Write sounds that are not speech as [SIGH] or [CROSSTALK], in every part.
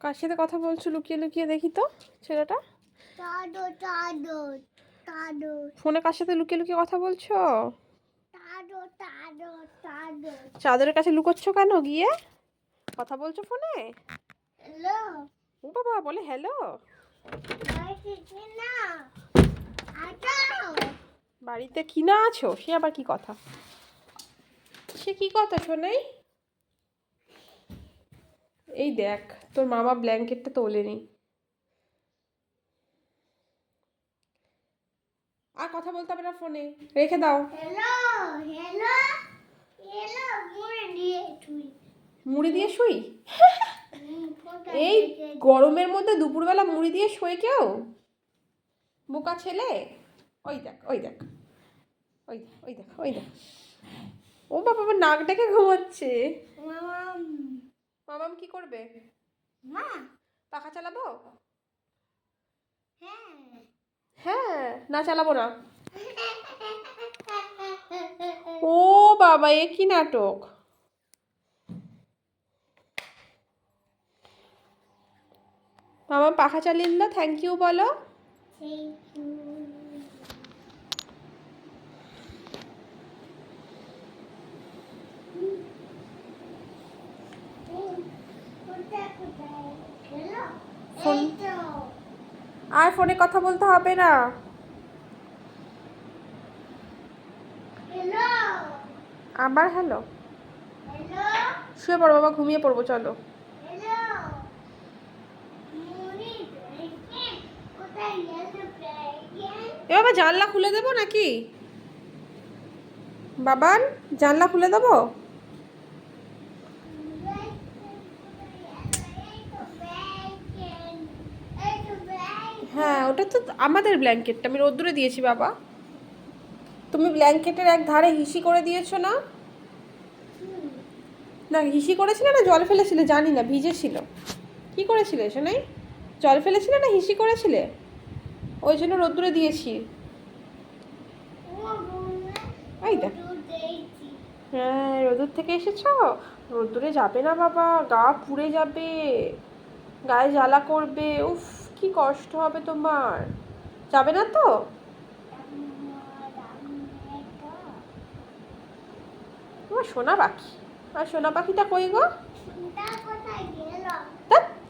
কার সাথে কথা বলছো? লুকিয়ে লুকিয়ে দেখি তো ছেলেটা। ফোনে কার সাথে লুকিয়ে লুকিয়ে কথা বলছো? চাদরের কাছে লুকোচ্ছ কেন গিয়ে? কথা বলছো ফোনে? ও বাবা, বলে হ্যালো। বাড়িতে না আটাও বাড়িতে কি আছো? সে আবার কি কথা? সে কি কথা শোনাই? এই দেখ তোর মামা ব্ল্যাঙ্কেটটা তোলেনি আর কথা বলতে হবে না ফোনে। রেখে দাও। হ্যালো হ্যালো হ্যালো মুড়ে দিয়ে তুই মুড়ি দিয়ে শুই? এই গরমের মধ্যে দুপুরবেলা মুড়ি দিয়ে শোয় কেউ? বোকা ছেলে? ওই দেখ ওই দেখ ওই দেখ ওই দেখ ওই দেখ। ও বাবা আমার নাক ডেকে ঘুমাচ্ছে। মামাম। কি করবে? মা। পাখা চালাবো? হ্যাঁ। হ্যাঁ না চালাবো না। [LAUGHS] ও বাবা এ কি নাটক? মামা পাখা চালিয়ে দিল থ্যাংক ইউ বলো। Thank you. কোথায় কোথায় হ্যালো ফোন- এই তো আর ফোনে কথা বলতে হবে না। আবার হ্যালো? শুয়ে পড়ো বাবা ঘুমিয়ে পড়ব চলো। এ বাবা জানলা খুলে দেবো নাকি? বাবান জানলা খুলে দেবো? ওটা তো আমাদের ব্ল্যাঙ্কেটটা আমি রোদ্দুরে দিয়েছি বাবা। তুমি ব্ল্যাঙ্কেটের এক ধারে হিসি করে দিয়েছ না? না হিসি করেছিলে না জল ফেলেছিলে? জানি না ভিজেছিল। কি করেছিলে শোনাই জল ফেলেছিলে না হিসি করেছিলে? ওই জন্য রোদ্দুরে দিয়েছি। এই দেখ। হ্যাঁ রোদুর থেকে এসেছ? রোদ্দুরে যাবে না বাবা। গা পুড়ে যাবে। গায়ে জ্বালা করবে। উফ। কি কষ্ট হবে তোমার? যাবে না তো? তোমার সোনা পাখি। আর সোনা পাখিটা কই গো?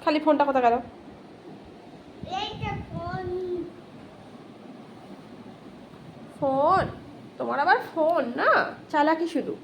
খালি ফোনটা কোথা গেল? ফোন? তোমার আবার ফোন না? চালাকি শুধু।